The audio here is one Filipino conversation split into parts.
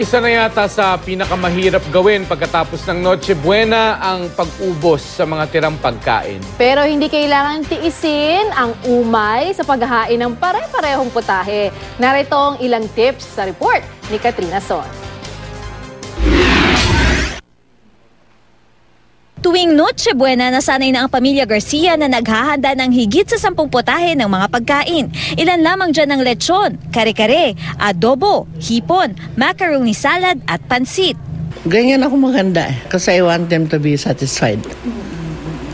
Isa na yata sa pinakamahirap gawin pagkatapos ng Noche Buena ang pag-ubos sa mga tirang pagkain. Pero hindi kailangan tiisin ang umay sa paghahain ng pare-parehong putahe. Narito ang ilang tips sa report ni Katrina Son. Tuwing Noche Buena, nasanay na ang pamilya Garcia na naghahanda ng higit sa sampung potahe ng mga pagkain. Ilan lamang dyan ang lechon, kare-kare, adobo, hipon, macaroni salad at pansit. Ganyan ako maganda eh. Kasi I want them to be satisfied.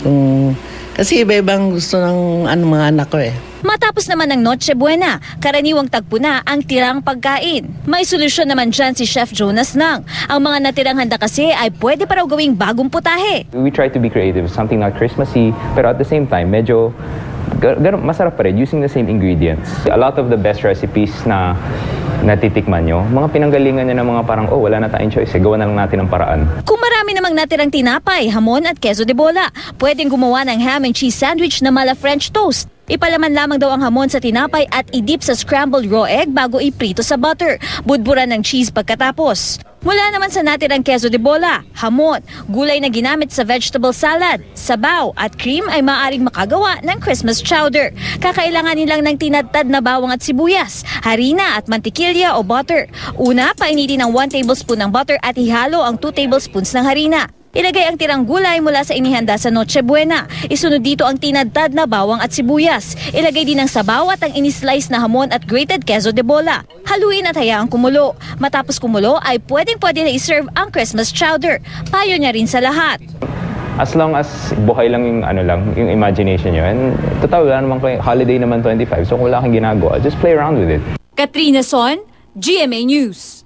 Kung, kasi iba-ibang gusto ng ano, mga anak ko eh. Matapos naman ng Noche Buena, karaniwang tagpo na ang tirang pagkain. May solusyon naman dyan si Chef Jonas Nang. Ang mga natirang handa kasi ay pwede pa raw gawing bagong putahe. We try to be creative, something not Christmassy, pero at the same time, medyo gar- masarap pa rin using the same ingredients. A lot of the best recipes na natitikman nyo, mga pinanggalingan nyo ng mga parang, oh, wala na tayong choice, eh, gawa na lang natin ng paraan. Kung marami namang natirang tinapay, hamon at keso de bola, pwedeng gumawa ng ham and cheese sandwich na mala French toast. Ipalaman lamang daw ang hamon sa tinapay at idip sa scrambled raw egg bago iprito sa butter. Budburan ng cheese pagkatapos. Mula naman sa natirang keso de bola, hamon, gulay na ginamit sa vegetable salad, sabaw at cream ay maaaring makagawa ng Christmas chowder. Kakailanganin lang ng tinadtad na bawang at sibuyas, harina at mantikilya o butter. Una, painitin ng 1 tablespoon ng butter at ihalo ang 2 tablespoons ng harina. Ilagay ang tirang gulay mula sa inihanda sa Noche Buena. Isunod dito ang tinadtad na bawang at sibuyas. Ilagay din ang sabaw at ang inislice na hamon at grated queso de bola. Haluin at hayaang kumulo. Matapos kumulo ay pwedeng pwede na iserve ang Christmas chowder. Payo niya rin sa lahat. As long as buhay lang yung ano lang, yung imagination nyo. And total, wala naman kayo, holiday naman 25, so kung wala kang ginagawa, just play around with it. Katrina Son, GMA News.